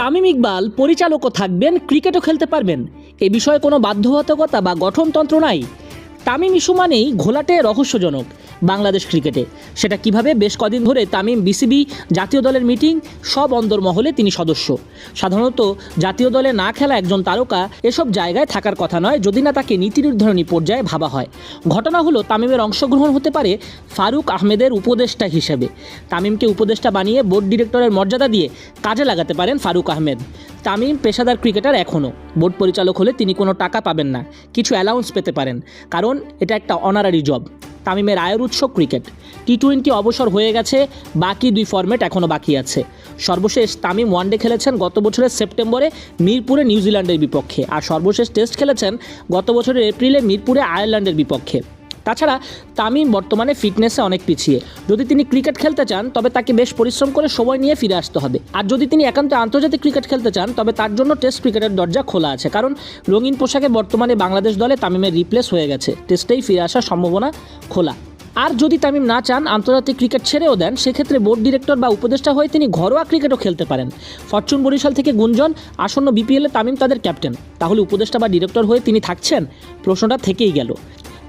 তামিম ইকবাল পরিচালকও থাকবেন ক্রিকেটও খেলতে পারবেন। এ বিষয়ে কোনো বাধ্যবাধকতা বা গঠনতন্ত্র নাই। তামিম ইস্যু মানেই ঘোলাটে রহস্যজনক বাংলাদেশ ক্রিকেটে। সেটা কীভাবে? বেশ কদিন ধরে তামিম বিসিবি জাতীয় দলের মিটিং, সব অন্দরমহলে তিনি সদস্য। সাধারণত জাতীয় দলে না খেলা একজন তারকা এসব জায়গায় থাকার কথা নয়, যদি না তাকে নীতি নির্ধারণী পর্যায়ে ভাবা হয়। ঘটনা হলো, তামিমের অংশগ্রহণ হতে পারে ফারুক আহমেদের উপদেষ্টা হিসেবে। তামিমকে উপদেষ্টা বানিয়ে বোর্ড ডিরেক্টরের মর্যাদা দিয়ে কাজে লাগাতে পারেন ফারুক আহমেদ। তামিম পেশাদার ক্রিকেটার এখনও। বোর্ড পরিচালক হলে তিনি কোনো টাকা পাবেন না, কিছু অ্যালাউন্স পেতে পারেন। কারণ এটা একটা অনারারি জব তামিমের আয়ের উৎস ক্রিকেট। টি টোয়েন্টি অবসর হয়ে গেছে, বাকি দুই ফরম্যাট এখনও বাকি আছে। সর্বশেষ তামিম ওয়ানডে খেলেছেন গত বছরের সেপ্টেম্বরে মিরপুরে নিউজিল্যান্ডের বিপক্ষে। আর সর্বশেষ টেস্ট খেলেছেন গত বছরের এপ্রিলে মিরপুরে আয়ারল্যান্ডের বিপক্ষে। তাছাড়া তামিম বর্তমানে ফিটনেসে অনেক পিছিয়ে। যদি তিনি ক্রিকেট খেলতে চান, তবে তাকে বেশ পরিশ্রম করে সময় নিয়ে ফিরে আসতে হবে। আর যদি তিনি একান্ত আন্তর্জাতিক ক্রিকেট খেলতে চান, তবে তার জন্য টেস্ট ক্রিকেটের দরজা খোলা আছে। কারণ রঙিন পোশাকে বর্তমানে বাংলাদেশ দলে তামিমের রিপ্লেস হয়ে গেছে। টেস্টেই ফিরে আসার সম্ভাবনা খোলা। আর যদি তামিম না চান, আন্তর্জাতিক ক্রিকেট ছেড়েও দেন, সেক্ষেত্রে বোর্ড ডিরেক্টর বা উপদেষ্টা হয়ে তিনি ঘরোয়া ক্রিকেটও খেলতে পারেন। ফরচুন বরিশাল থেকে গুঞ্জন, আসন্ন বিপিএলে তামিম তাদের ক্যাপ্টেন। তাহলে উপদেষ্টা বা ডিরেক্টর হয়ে তিনি থাকছেন? প্রশ্নটা থেকেই গেল।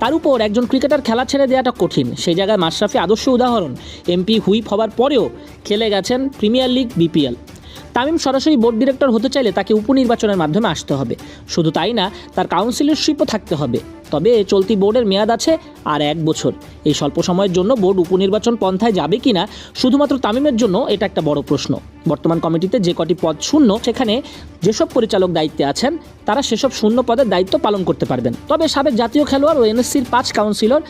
তার উপর একজন ক্রিকেটার খেলা ছেড়ে দেওয়াটা কঠিন। সেই জায়গায় মাশরাফি আদর্শ উদাহরণ। এমপি হুইপ হবার পরেও খেলে গেছেন প্রিমিয়ার লিগ, বিপিএল। তামিম সরাসরি বোর্ড ডিরেক্টর হতে চাইলে তাকে উপনির্বাচনের মাধ্যমে আসতে হবে। শুধু তাই না, তার কাউন্সিলরশিপও থাকতে হবে। তবে চলতি বোর্ডের মেয়াদ আছে আর এক বছর। এই স্বল্প সময়ের জন্য বোর্ড উপনির্বাচন পন্থায় যাবে কিনা, শুধুমাত্র তামিমের জন্য এটা একটা বড় প্রশ্ন। বর্তমান কমিটিতে যে কটি পদ শূন্য, সেখানে যেসব পরিচালক দায়িত্বে আছেন, তারা সেসব শূন্য পদের দায়িত্ব পালন করতে পারবেন। তবে সাবেক জাতীয় খেলোয়াড় ও এনএসসির পাঁচ কাউন্সিলর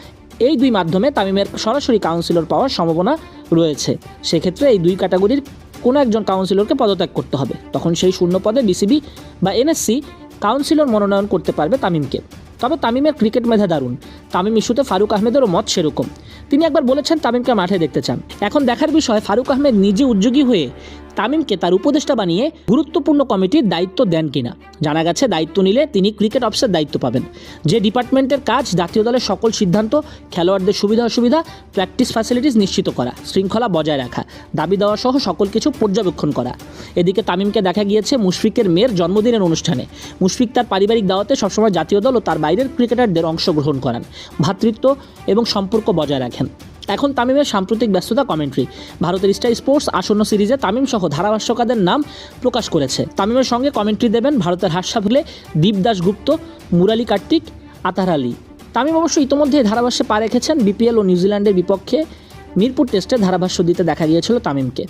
এই দুই মাধ্যমে তামিমের সরাসরি কাউন্সিলর পাওয়ার সম্ভাবনা রয়েছে। সেক্ষেত্রে এই দুই ক্যাটাগরির কোনো একজন কাউন্সিলরকে পদত্যাগ করতে হবে। তখন সেই শূন্য পদে বিসিবি বা এনএসসি কাউন্সিলর মনোনয়ন করতে পারবে তামিমকে। তবে তামিমের ক্রিকেট মেধা দারুণ। তামিম ইস্যুতে ফারুক আহমেদেরও মত সেরকম। তিনি একবার বলেছেন তামিমকে মাঠে দেখতে চান। এখন দেখার বিষয়, ফারুক আহমেদ নিজে উদ্যোগী হয়ে তামিমকে তার উপদেষ্টা বানিয়ে গুরুত্বপূর্ণ কমিটির দায়িত্ব দেন কিনা। জানা গেছে, দায়িত্ব নিলে তিনি ক্রিকেট অফিসের দায়িত্ব পাবেন। যে ডিপার্টমেন্টের কাজ, জাতীয় দলের সকল সিদ্ধান্ত, খেলোয়াড়দের সুবিধা অসুবিধা, প্র্যাকটিস ফ্যাসিলিটিস নিশ্চিত করা, শৃঙ্খলা বজায় রাখা, দাবি দেওয়া সহ সকল কিছু পর্যবেক্ষণ করা। এদিকে তামিমকে দেখা গিয়েছে মুশফিকের মেয়ের জন্মদিনের অনুষ্ঠানে। মুশফিক তার পারিবারিক দাওয়াতে সবসময় জাতীয় দল ও তার বাইরের ক্রিকেটারদের অংশগ্রহণ করান ভ্রাতৃত্ব এবং সম্পর্ক বজায় রাখেন। এখন তামিমের সাম্প্রতিক ব্যস্ততা কমেন্ট্রি ভারতের স্টার স্পোর্টস আসন্ন সিরিজে তামিম সহ ধারাভাষ্যকাদের নাম প্রকাশ করেছে। তামিমের সঙ্গে কমেন্ট্রি দেবেন ভারতের হাস্যাফুলে দীপদাস গুপ্ত, মুরালি কার্তিক, আতার আলী। তামিম অবশ্য ইতোমধ্যে ধারাভাষ্যে পা রেখেছেন বিপিএল ও নিউজিল্যান্ডের বিপক্ষে। মিরপুর টেস্টে ধারাভাষ্য দিতে দেখা গিয়েছিল তামিমকে।